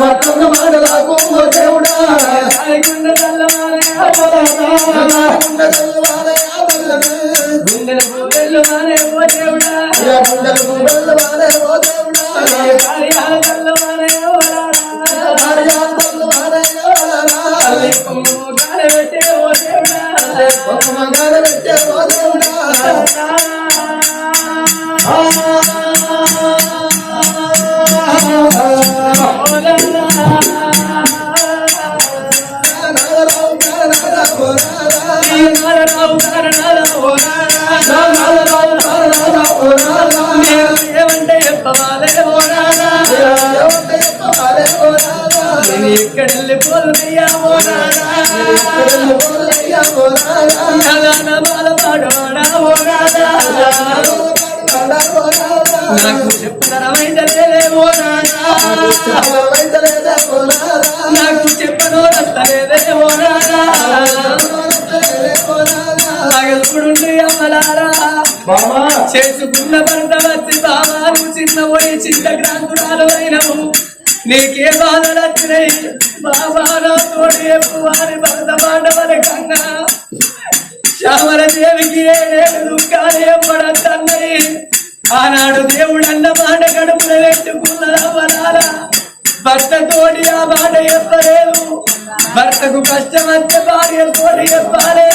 పట్టణ మాటలకు ఓ దేవుడా. గుండెలు. గుండెల వారే ఓ దేవుడా. గుండెలు గుండెలు వాలే ఓ దేవుడా కార్యాల చల్లవారే ఓ. కార్యాలు గాలబెట్టే ఓ దేవుడా. మంగాల పెట్టే ఓ దేవుడా ఏమంటే చెప్పవాలే నేను నాకు చెప్పుదరమైతే ఓ నాకు చెప్పను రస్తలేదే ఓ అమ్మలారా? చేసుకున్న భర్త వచ్చి బావాలు చిన్న పోయి చిన్న గ్రాంతురాలు అయినవు. నీకే బాధలు వచ్చినాయి. బాబా నా తోడు ఎప్పుడు వారి భర్త మాట వరకంగా శ్యామల దేవికి ఏడేడు దుఃఖాలు ఆనాడు దేవుడు అన్న మాట కడుపున పెట్టుకున్నదవ్వనాల భర్త తోడి ఆ మాట చెప్పలేదు భర్తకు కష్టం అంటే భార్య తోడి చెప్పాలి.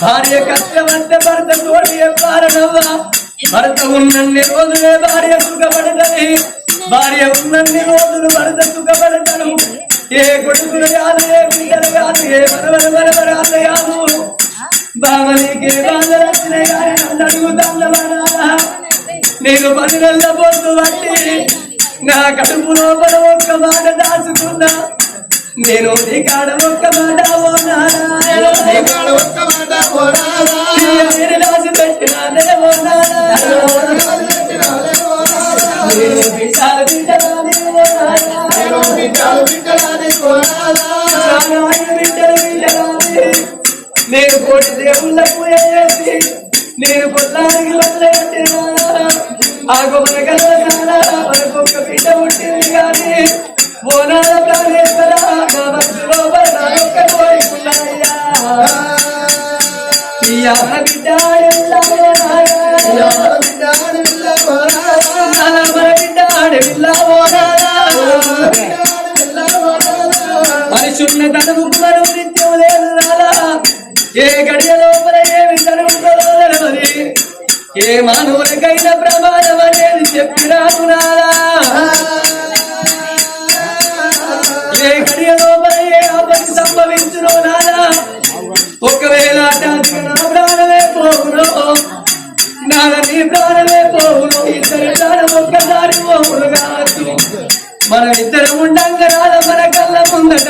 భార్య కష్టం అంటే భర్త తోడి చెప్పాలనవ్వా భర్త ఉన్నన్ని రోజులే భార్య సుఖపడతని భార్య ఉన్నన్ని రోజులు భర్త సుఖపడతను. ఏ కొడుకులు కాదు ఏ బిడ్డలు కాదు ఏ మనవరు మనవరాలు కాదు. బామనికి బాధలు వచ్చినాయి నేను పది పోతూ పొద్దు బట్టి నా కడుపు లోపల ఒక్క మాట దాచుకున్నా. నేను కాడ ఒక్క మాట. నేను రాసి కోటి దేవుళ్ళ పూజ చేసి నేను కొట్లానికి వదిలేట్టినా ఆ గొప్ప కళ్ళ మనకు ఒక్క బిడ్డ పుట్టింది కానీ బోనాల ప్రాణేశ్వర నా మనసులో ఒక్క కోరికున్నాయ్యా ఈ పరిశుద్ధ తనముకు మనం నిత్యం లేదు ఏ గడియ లోపల ఏమి జరుగుతుందో ఏ మానవులకైనా ప్రమాదం అనేది చెప్పి ఏ గడియ లోపల సంభవించునో ఒకవేళ అటాచిగా నా ప్రాణమే పోవును నాన్న నీ ప్రాణమే పోవును ఇద్దరి ప్రాణం ఒక్కసారి పోవును కావచ్చు మనం ఇద్దరు ఉండంగా రాల మన కళ్ళ ముందట.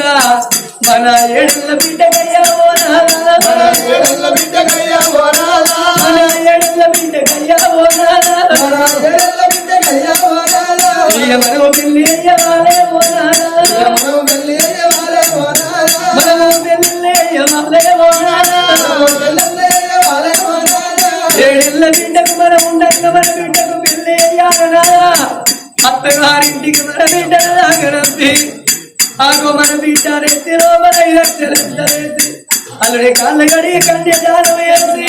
మన ఏడుల బిడ్డకయ్యావో నాన్న మన ఏడుల బిడ్డకయ్యావో నాన్న ఇయ్య మనము పెళ్ళి అయ్యవాలే నాన్న మనము పెళ్ళి అయ్యవాలే ఓ నాన్న ఏడేళ్ళ బిడ్డకు మనం ఉండంగా మన బిడ్డకు పెళ్ళి అయ్యాలనా అత్తగారింటికి మన బిడ్డను దాగరంపి ఆగో మన బిడ్డ రెత్తిలో మన ఇరచ్చలేసి అల్లుడి కాళ్ళ గడి కంటి జానం వేసి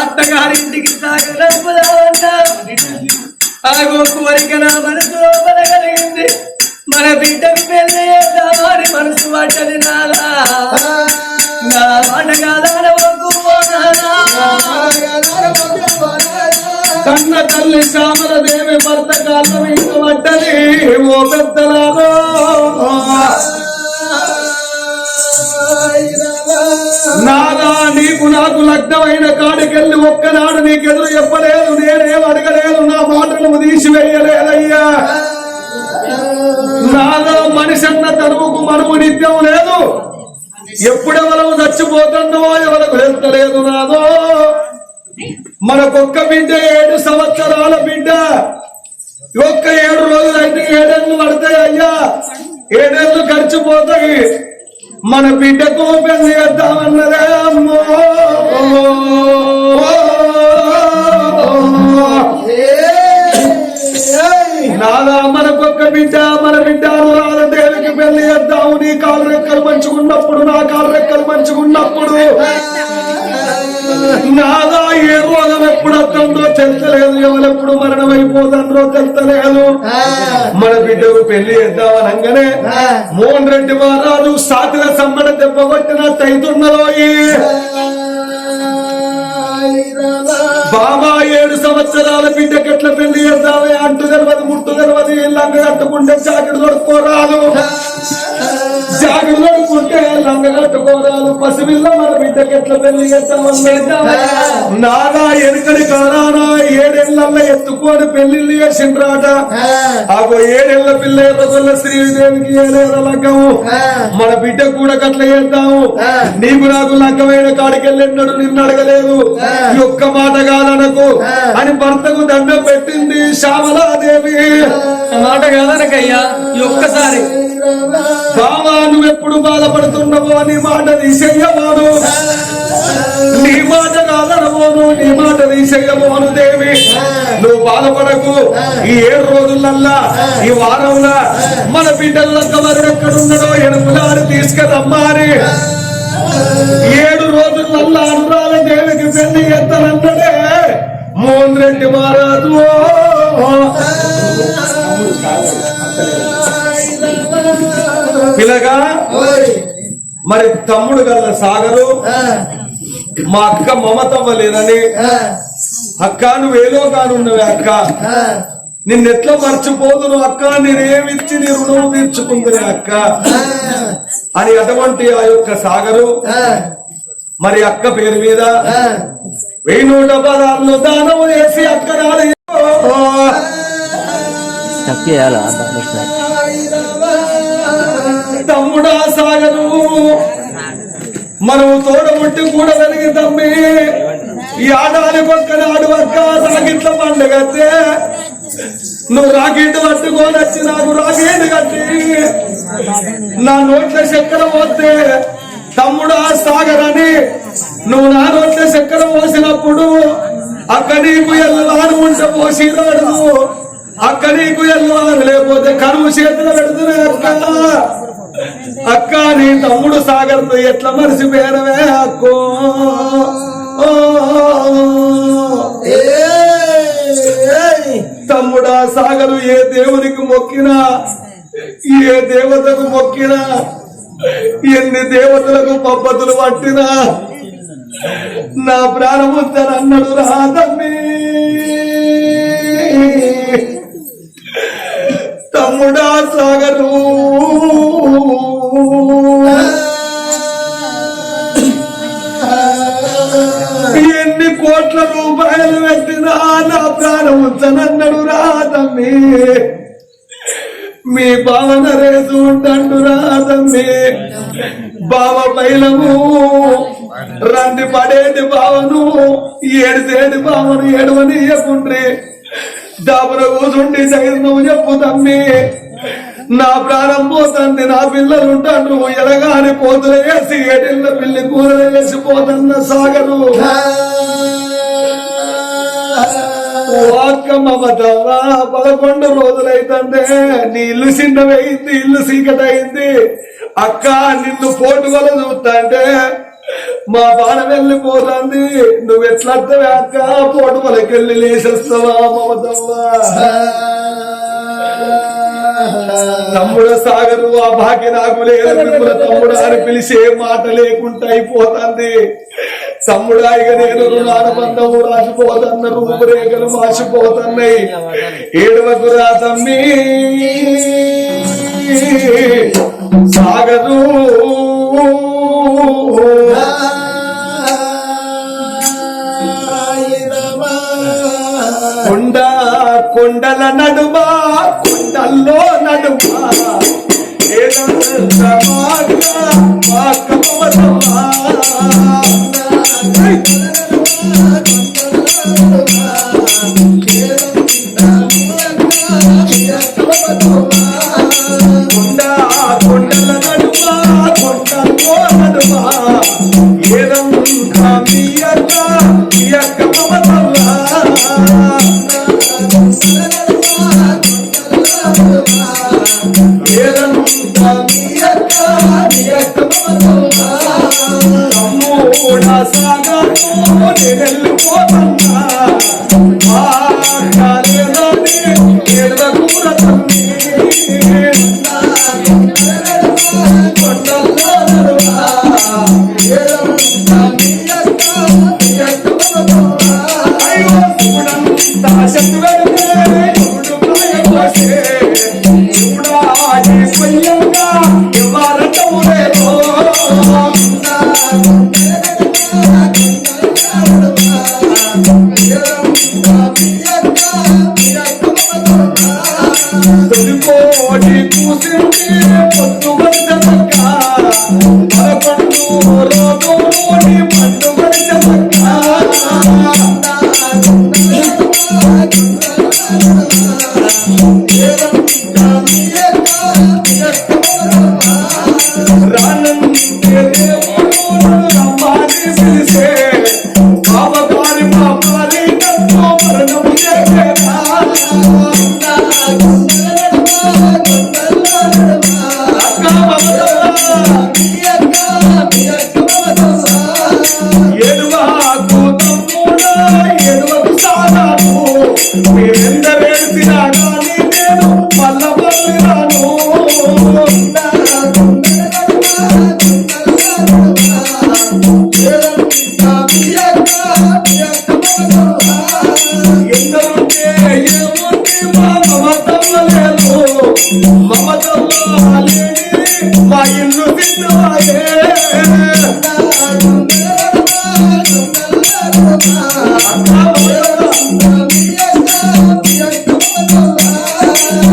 అత్తగారింటికి సాగరంపుదామన్నా ఆగో కోరిక నా మనసు లోపల కలిగింది మన బిడ్డకు పెళ్ళి చేద్దామని మనసు పడ్డది నాలా. నా మాట కాదాన కన్న తల్లి శ్యామల దేవి భర్త కాలం మీద పడ్డది ఓ పెద్దలాగో నాదా నీకు నాకు లగ్నమైన కాడికెళ్ళి ఒక్కనాడు నీకెదురు చెప్పలేదు. నేనేం అడగలేదు. నా తీసివేయలేదయ్యా. నాలో మనిషి అన్న తనువుకు మనము నిత్యం లేదు. ఎప్పుడెవరము చచ్చిపోతుందో ఎవరకు వెళ్తలేదు నాదో మనకొక్క బిడ్డ ఏడు సంవత్సరాల బిడ్డ. ఒక్క ఏడు రోజులు అయితే ఏడేళ్ళు పడతాయి అయ్యా. ఏడేళ్ళు గడిచిపోతాయి. మన బిడ్డకు పెళ్ళి చేద్దామన్నదే అమ్మో. నాద మనకొక్క బిడ్డ మన బిడ్డ అనురాధ దేవికి పెళ్ళి చేద్దాము. నీ కాలు రెక్కలు మంచుకున్నప్పుడు నా కాలు రెక్కలు మంచుకున్నప్పుడు నాదా ఏ రోగం ఎప్పుడు వస్తుందో తెలుస్తలేదు ఎవరెప్పుడు మరణం అయిపోతుందో తెలుస్తలేదు మన బిడ్డకు పెళ్ళి చేద్దామని అనగానే మోహన్ రెడ్డి మహారాజు సాతిల సమ్మడ దెబ్బ అవుతున్నదో బాబా ఏడు సంవత్సరాల బిడ్డకి ఎట్లా పెళ్ళి చేద్దామే అంటు తెలవదు ముట్టు తెలవదు లంగ కట్టుకుంటే జాకెట్ దొడుకోరాదు జాకెట్ కట్టుకోరాదు పసిపిల్ల మన బిడ్డకి ఎట్లా పెళ్ళి ఎనుకడి ఎత్తుకొని పెళ్ళిళ్ళు చేసిండ్రాట. ఆగో ఏడేళ్ళ పిల్ల ఎర్రగొల్ల శ్రీదేవికి ఏడేళ్ళ లగ్గము. మన బిడ్డ కూడా కట్ల చేద్దాము. నీకు నాకు లగ్గమైన కాడికెళ్ళిన్నాడు నిన్ను అడగలేదు. ఈ ఒక్క మాట కాదనకు. అని భర్తకు దండం పెట్టింది శ్యామలాదేవి. మాట కాదనకయ్యా ఈ ఒక్కసారి. బావా నువ్వు ఎప్పుడు బాధపడుతున్నావో నీ మాట తీసేయవాడు నీ మాట కాదనబోను నీ మాట తీసేయబోను దేవి. నువ్వు బాధపడకు. ఈ ఏడు రోజులల్లా ఈ వారంలో మన బిడ్డలక్క వరుడు ఎక్కడున్నాడో ఎనుకులాడు తీసుకురమ్మారి ఏడు రోజులల్లా అనురాల దేవికి పెళ్ళి ఎత్తనంటే మోహన్ రెడ్డి మారాదు పిలగా మరి తమ్ముడు గల్ల సాగరు. మా అక్క మమతవ్వ లేదని. అక్క నువ్వేలో కానున్నవే అక్క? నిన్నెట్లా మర్చిపోదును అక్క? నేనేమిచ్చి నీ రుణం తీర్చుకుందిరే అక్క? అని అటువంటి ఆ యొక్క సాగరు. మరి అక్క పేరు మీద వెయ్యి నూట పదార్లు దానం చేసి అక్క రాలి తప్పేయాలా తమ్ముడా సాగరు మనం తోడబుట్టి కూడా వెలిగి తమ్మి. ఈ ఆడాలి పక్కన ఆడు పక్క రాగిట్ల పండుగతే నువ్వు రాకెట్ పట్టుకొని వచ్చి నాకు రాకెట్ కట్టి. నా నోట్ల చక్కెర పోతే తమ్ముడా సాగర్ అని నువ్వు నా నోట్ల చక్కెర పోసినప్పుడు అక్క నీకు ఎల్లాను ఉంటే పోసి రాడు అక్క నీకు ఎల్లాను లేకపోతే కరువు చేతులు పెడుతున్నాయి అక్క. అక్క నీ తమ్ముడు సాగర్తో ఎట్లా మరిసిపోయానవే అక్కో? తమ్ముడా సాగరు ఏ దేవునికి మొక్కినా? ఏ దేవతకు మొక్కినా? ఎన్ని దేవతలకు పబ్బతులు పట్టినా? నా ప్రాణముద్దరన్నాడు అన్నడు రాదమ్మి తమ్ముడా సాగరు. ప్రాణం ఉంచనన్నాడు రా తమ్మి మీ భావన రేసు ఉంటండు రా తమ్మి బావ బయలము రండి పడేటి బావను ఏడిసేటి బావను ఏడవని చెప్పుండ్రి దాపుర కూసుండి ధైర్యం చెప్పు తమ్మి. నా ప్రాణం పోతుంది నా పిల్లలు ఉంటాను ఎడగాని పోతులు వేసి ఏడిళ్ళ పిల్లి కూరలు వేసి పోతున్న సాగరు. వాక్క మమతవా పదకొండు రోజులైతుందే. నీ ఇల్లు చిన్నవైంది ఇల్లు చీకటైంది అక్క నిన్ను పోటు వల్ల చూస్తాంటే మా బాణ వెళ్ళిపోతుంది. నువ్వు ఎట్లా వస్తావే అక్క పోటు వలకెళ్ళి లేచేస్తావా మమతవ్వా తమ్ముడు సాగరు ఆ భాగ్య నాకు లేదు తమ్ముడు అని పిలిచే మాట లేకుండా అయిపోతుంది. తమ్ముడు ఇక నేను రుణానుబంధము రాసిపోతున్న రూపురేఖలు మార్చిపోతున్నాయి ఏడవకురా తమ్మి సాగరు కొండ కొండల నడుమా కొండల్లో నడుమా. ఏదంత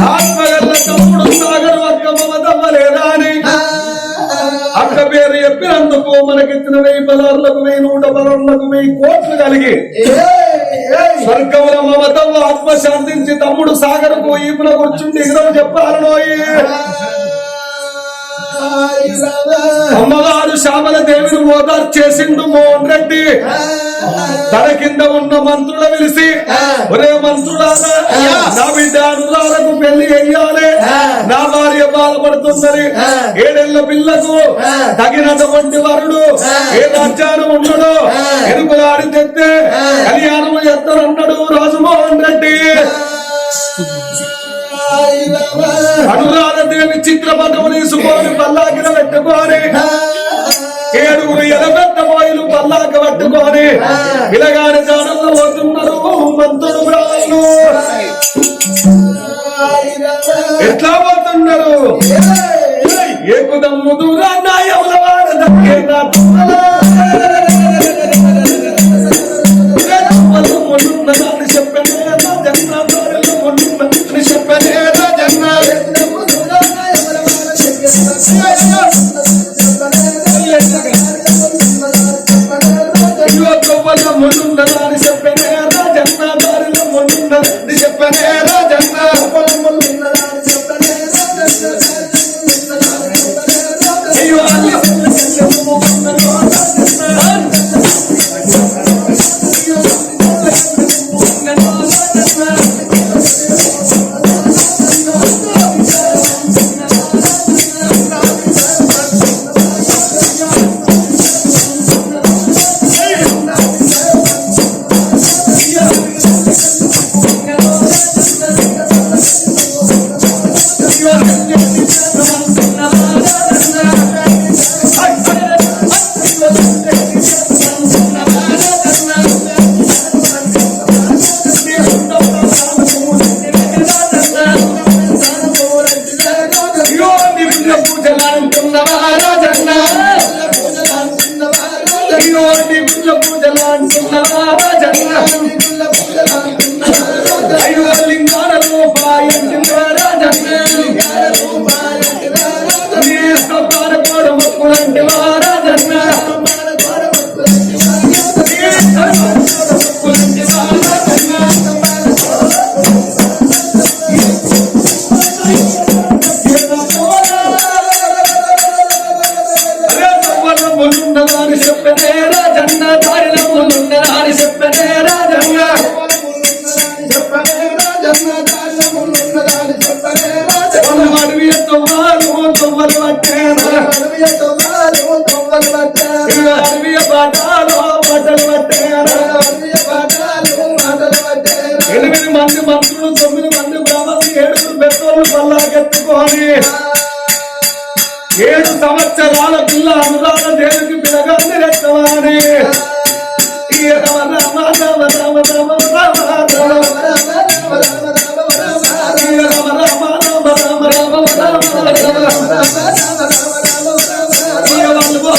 ఆత్మగల్ల తమ్ముడు సాగర్ వర్గ మమతమ్మ లేదా అని అక్క పేరు చెప్పినందుకు మనకిచ్చిన వెయ్యి పదార్లకు వెయ్యి నూట పదార్లకు వెయ్యి కోట్లు కలిగి. స్వర్గముల మమతమ్మ ఆత్మ శాంతించి తమ్ముడు సాగరకు ఈపున కూర్చుండి ఎదురో చెప్పాలనోయి అమ్మగారు శ్యామల దేవిని ఓదార్ చేసిండు మోహన్ రెడ్డి. తన కింద ఉన్న మంత్రుల పిలిచి ఒరే మంత్రులారా నా బిడ్డ అనురాలకు పెళ్ళి అయ్యాలి నా భార్య బాధపడుతుందని ఏడేళ్ళ పిల్లకు తగినటువంటి వరుడు ఏ రాజ్యాన్ని ఉండడు ఎరుకులాడి తెస్తే కళ్యాణం చేస్తానన్నాడు రాజమోహన్ రెడ్డి. అనురాధ దేవి చిత్రపటం తీసుకొని పల్లాకిన పెట్టుకొని ఏడుగురు ఎలబెట్ట పోయిలు పల్లాక పట్టుకొని పిలగాని జానంలో పోతున్నారు ఎట్లా పోతున్నారు? ఏకుదమ్ము దూరాన్న ఎవలవాడ దక్కే నా నిన్న పూజలు అంటున్నవా రాజన్న? అయ్యో నిన్న పూజలు అంటున్నవా? పాఠాలు బట్టలు పట్టారు అడవియ పాఠాలు ఎనిమిది మంది మంత్రులు తొమ్మిది మంది బ్రాహ్మణులు ఏడుగురు పెద్దోళ్ళు పల్లాకెత్తుకొని ఏడు సంవత్సరాల పిల్ల అనురాధ దేవుడికి పిలగాన్ని రెచ్చవాని రామ రామ రామ రామ రామ రామ రామ రామ రామ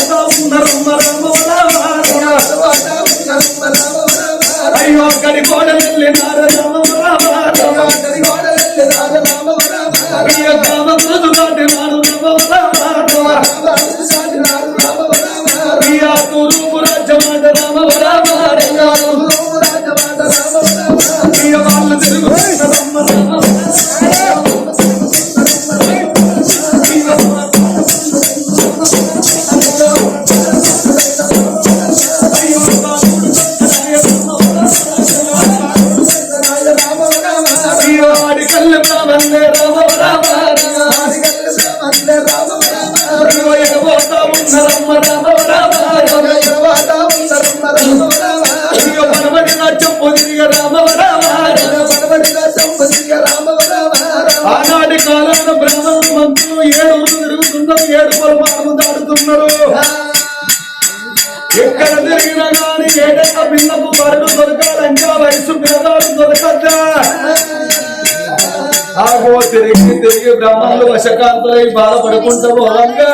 ఈ రమ రమ రమ రమ రమ రమ రమ ఈ వాళ్ళు పోతా ఉన్నారు రమ రమ రమ అయ్యో కడి కోడలు రమ రమ రమ ఈ గ్రామం రోజు నాటి నాడు రమ రమ ఆగో తిరిగి తిరిగి బ్రహ్మలు వశకాంతులై బాధపడుకుంటూ పోలంగా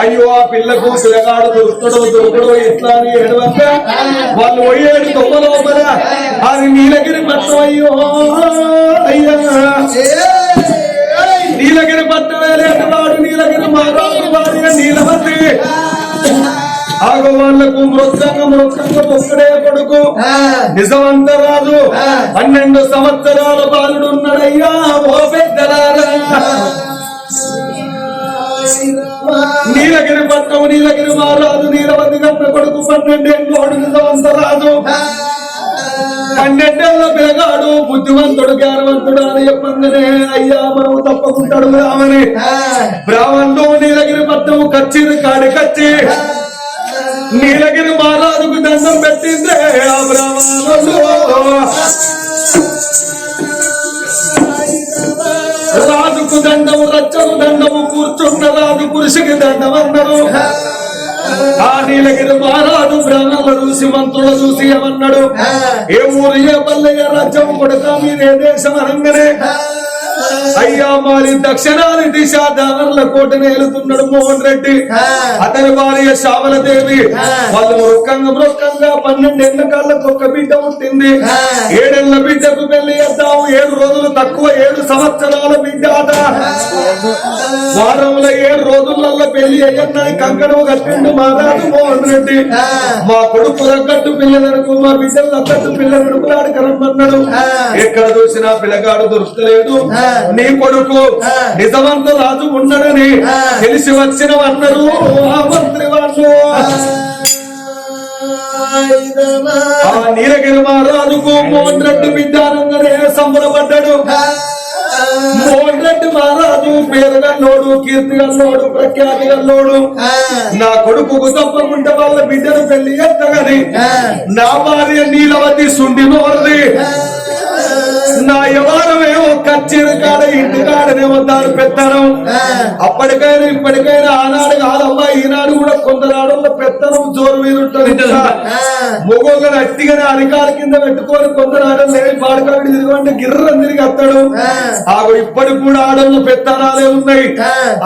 అయ్యో ఆ పిల్లకు పిల్లగాడు దొరుకుతాడో దొరకడో ఎట్లా అని ఏడవంగా వాళ్ళు పోయేడు తొమ్మ లోపల అది నీలగిరి పట్టం అయ్యో. అయ్యా. నీలగిరి పట్టమే లేని వాడు నీలగిరి మారాడు భార్య నీలవతి. ఆగో మృతంగా మృతంగా ఒక్కడే కొడుకు. పన్నెండు సంవత్సరాల బాలుడు ఉన్నాడయ్యా ఓ పెద్దలారా. నీలగిరి పట్టం నీలగిరి మారాదు నీలవతి గంట కొడుకు పన్నెండేళ్ళు నిజమంత రాదు పన్నెండేళ్ళ పిల్లగాడు బుద్ధివంతుడు జ్ఞానవంతుడు అని చెప్పంగానే అయ్యా మనం తప్పకుంటాడు రామని. బ్రాహ్మణుడు నీలగిరి పట్టము కచ్చింది కాడి కచ్చి. పెట్టిందే ఆ రాజుకు దండము రచ్చకు దండము కూర్చున్న రాజు పురుషుకి దండం ఆ నీలగిరి మహారాజు బ్రాహ్మణులు చూసి మంత్రులు చూసి ఏమన్నాడు? ఏ ఊరు ఏ పల్లె రాజ్యం కొడక మీరే దేశం అనగానే అయ్యా మారి దక్షిణాది దిశ దానర్ల కోటని వెళుతున్నాడు మోహన్ రెడ్డి. అతని భార్య శ్యామల దేవి వాళ్ళు మృక్కంగా మృక్కంగా పన్నెండేళ్ళ కాళ్ళకు ఒక బిడ్డ పుట్టింది. ఏడేళ్ళ బిడ్డకు పెళ్ళి చేద్దాం. ఏడు రోజులు తక్కువ ఏడు సంవత్సరాల బిడ్డ అట వారంలో ఏడు రోజులలో పెళ్ళి అయ్యన్నని కంకణం కట్టిండు మా రాజు మోహన్ రెడ్డి. మా కొడుకు తగ్గట్టు పిల్లలకు మా బిడ్డలు తగ్గట్టు పిల్లలకు రమ్మన్నాడు. ఎక్కడ చూసినా పిల్లగాడు దొరుకుతలేడు. నీ కొడుకు నిజమంత రాజు ఉండడని తెలిసి వచ్చిన అన్నారు ఆ మంత్రి వాళ్ళు! ఆ నీలగిరి మహారాజుకు మోహన్ రెడ్డి బిడ్డానంగానే సంబరపడ్డాడు మోహన్ రెడ్డి మహారాజు పేరు గన్నోడు కీర్తి గన్నోడు ప్రఖ్యాతి గన్నోడు నా కొడుకు తప్పకుండా వాళ్ళ బిడ్డను పెళ్ళి చేస్తగని నా భార్య నీలవతి సుండి నోరది. నా యవారమేమో కచ్చేరు కాడ ఇంటి కాడనేమో దాని పెత్తనం అప్పటికైనా ఇప్పటికైనా ఆనాడు కాదమ్మా ఈనాడు కూడా కొందరు ఆడవాళ్ళ పెత్తనం జోరు మీద ఉంటుంది మొగోళ్ళని అట్టిగానే అరికాల కింద పెట్టుకొని కొందరు ఆడలు లేని పాడకాడు తిరిగి గిర్రం తిరిగి వస్తాడు ఆగో ఇప్పటికి కూడా ఆడవాళ్ళ పెత్తనాలే ఉన్నాయి.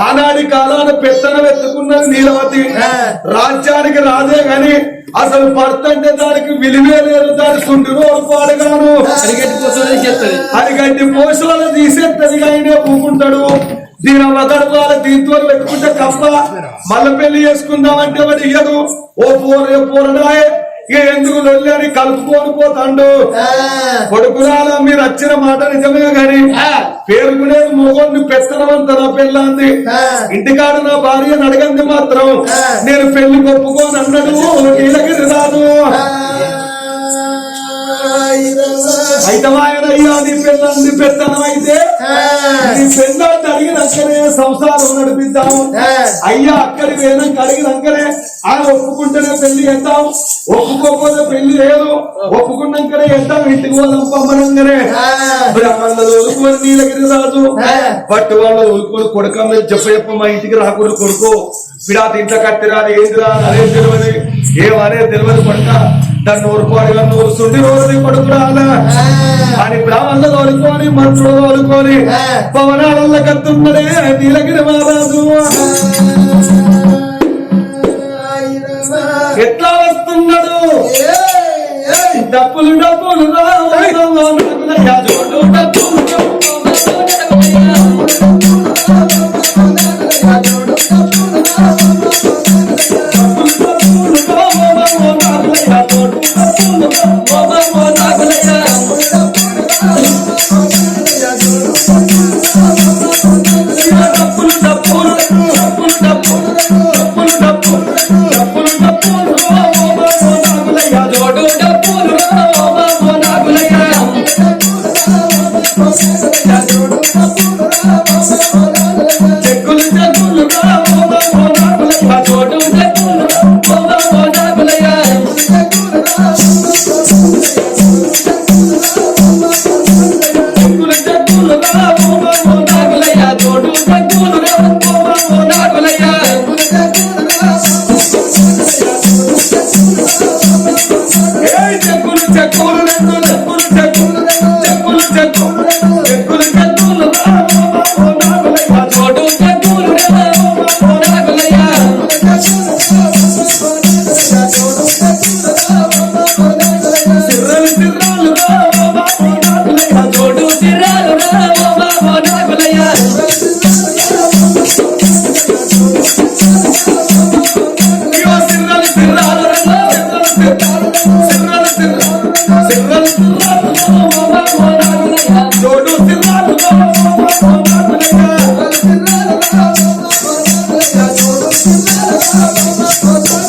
ఆనాడి కాలాన పెత్తనం ఎత్తుకున్నది నీలవతి. రాజ్యానికి రాజే గాని అసలు భర్త అంటే దానికి విలువే లేదు దాని పాడగాను. కోసం చేస్తుంది అది గడ్డి పోషాలు తీసేస్తుంది ఆయనే పూకుంటాడు దీని వదడవాల దీంతో పెట్టుకుంటే కప్ప మళ్ళీ పెళ్ళి చేసుకుందామంటే వాడు ఇయ్యడు. ఓ పోరే పోరడాయే. ఇక ఎందుకు లొల్లి అని కలుపుకొని పోతాండు. కొడుకురాల మీరు వచ్చిన మాట నిజమే గాని పేరుకునేది మొగోడిని పెత్తనమంతరా పెళ్ళాంది? ఇంటికాడ నా భార్యను అడగంది మాత్రం నేను పెళ్ళి ఒప్పుకోని అన్నాడు నీలగిరి రాదు. అయితే ఆయన అయ్యా నీ పిల్లల్ని పెద్దనం అయితే నీ పెళ్ళాన్ని అడిగినాకనే సంసారం నడిపిద్దాము. అయ్యా అక్కడి వేదం కడిగినాకనే ఆయన ఒప్పుకుంటేనే పెళ్ళి చేద్దాం ఒప్పుకోకపోతే పెళ్ళి లేదు. ఒప్పుకున్నాకనే చేద్దాం ఇంటికి పోదాం పమ్మనంగానే బ్రాహ్మణులు తోలుకొని నీలగిరి రాజు. పట్టు వాళ్ళు తోలుకొని కొడుక మీద చెప్ప చెప్ప మా ఇంటికి రాకూడదు కొడుకు. విడా ఇంట్లో కట్టిరాదు ఏంటిరా అదే తెలియదు. ఏమనే తెలియదు కొడుక ఊరుకోని నన్ను ఊరుస్తుండి రోజు కొడుకు రాదా అని బ్రాహ్మణులు తోలుకొని మంత్రులు తోలుకొని పవనాలలో కత్తున్నదే నీలగిరి మహారాజు. ఎట్లా వస్తున్నాడు? డప్పులు డప్పులు రావు చోటు అయ్యో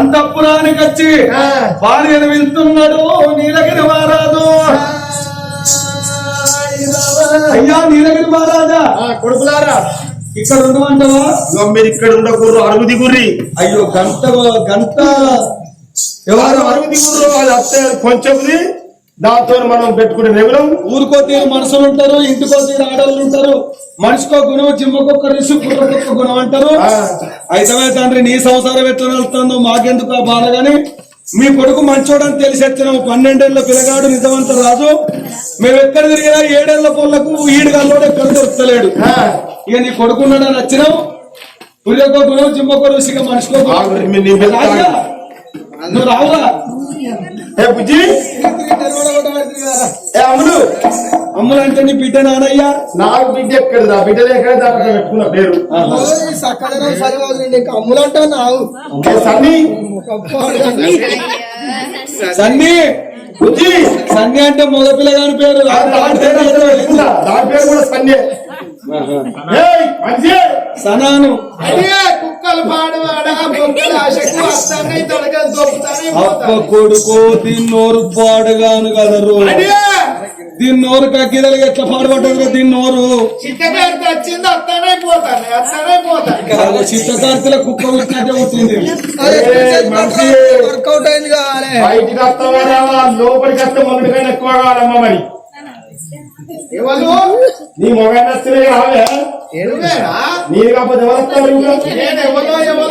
అంతఃపురానికి వచ్చి భార్యను వెళ్తున్నాడు నీలగిరి మహారాజు. అయ్యా నీలగిరి మహారాజా. కొడుకులారా. ఇక్కడ ఉండమంటావా మీరు ఇక్కడ ఉండకూడదు అరుగు దిగుర్రి అయ్యో గంట గంట. ఎవరు ఎవరు అరుగు దిగుర్రు అది అత్తే కొంచెంది దాంతో మనం పెట్టుకునే రెగులం ఊరికో తీరు మనుషులు ఉంటారు ఇంటికో తీరు ఆడవాళ్ళు ఉంటారు. మనిషికో గుణం జిమ్మకొక రిసు కుర్రకొక గుణం అంటారు. అయితే తండ్రి నీ సంసారం ఎట్లా వెళ్తుందో మాకెందుకు ఆ బాధ గాని మీ కొడుకు మంచోడని తెలిసి వచ్చిన పన్నెండేళ్ళ పిల్లగాడు నిజమంత రాజు. మేము ఎక్కడ తిరిగినా ఏడేళ్ళ పొలకు ఈడుగల్లోడు ఎక్కడ దొరుకుతలేడు. ఇక నీ కొడుకున్నాడని వచ్చినావు పుర్రెకో గుణం జిమ్మకో రుచిగా మనిషికో నువ్వు రావురా ఏ బుజ్జి? ఏ అమ్ములు? అమ్ములంటే నీ బిడ్డ నానయ్యా? నాకు బిడ్డ ఎక్కడ నా బిడ్డ ఎక్కడ దాకా పెట్టుకున్న పేరు. సక్కదనం అమ్ములంటా నావు. ఏ సన్ని? సన్నీ? బుజ్జి సన్నీ అంటే ఆ దాని పేరు. దాని పేరు కూడా సనాను. అప్ప కొడుకో దీన్నోరు పాడగాను కదరు దీన్నోరు కక్కిదలు ఎట్లా పాడుపడ్డదు దీన్నోరు చిత్తగారికి వచ్చింది అత్తనే పోతాను అత్తనే పోతాను. చిత్తకార్తెల కుక్క వచ్చినట్టే వచ్చింది. మంచి వర్కౌట్ అయింది కావాలి లోపలికి వస్తే మొదటికైనా ఎక్కువ కావాలమ్మా మరి. ఎవరు? నీ మొగైన కాకపోతే ఎవరు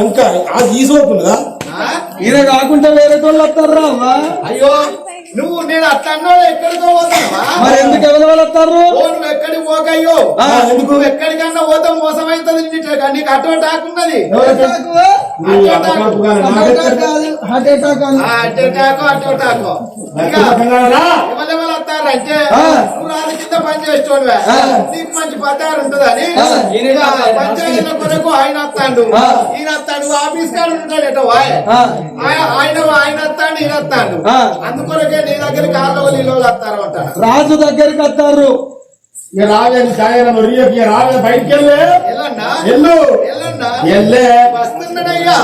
ఇంకా ఈ సోపు ఉన్నదా? ఈయన కాకుండా వేరే వాళ్ళు వస్తారు రావా అయ్యో నువ్వు నేను అట్లా అన్నాడు ఎక్కడికో పోతావా? మరి ఎందుకు ఎవరు నువ్వు ఎక్కడికి పోకయ్యో? ఎందుకు నువ్వు ఎక్కడికన్నా పోతే మోసం అవుతుంది నీకు అటువంటి ఆకున్నది. నువ్వు రాజు కింద పని. నీకు మంచి పదారు ఉంటదని ఆ. ఈయన పంచాయతీల కొరకు ఆయన వస్తాడు. ఈయన వస్తాడు ఆఫీస్ కాడ ఉంటాడు ఎటో ఆయన ఆయన వస్తాడు ఈయన వస్తాడు. అందుకొరకే నీ దగ్గర కాళ్ళు నీళ్ళు వస్తారు అంటారు. రాజు దగ్గరికి వస్తారు. ఇక నీ సాయం రావే బయటికి వెళ్ళే ఎల్లన్నా ఎల్లు ఎల్లన్నా ఎల్లే వస్తున్నాడయ్యా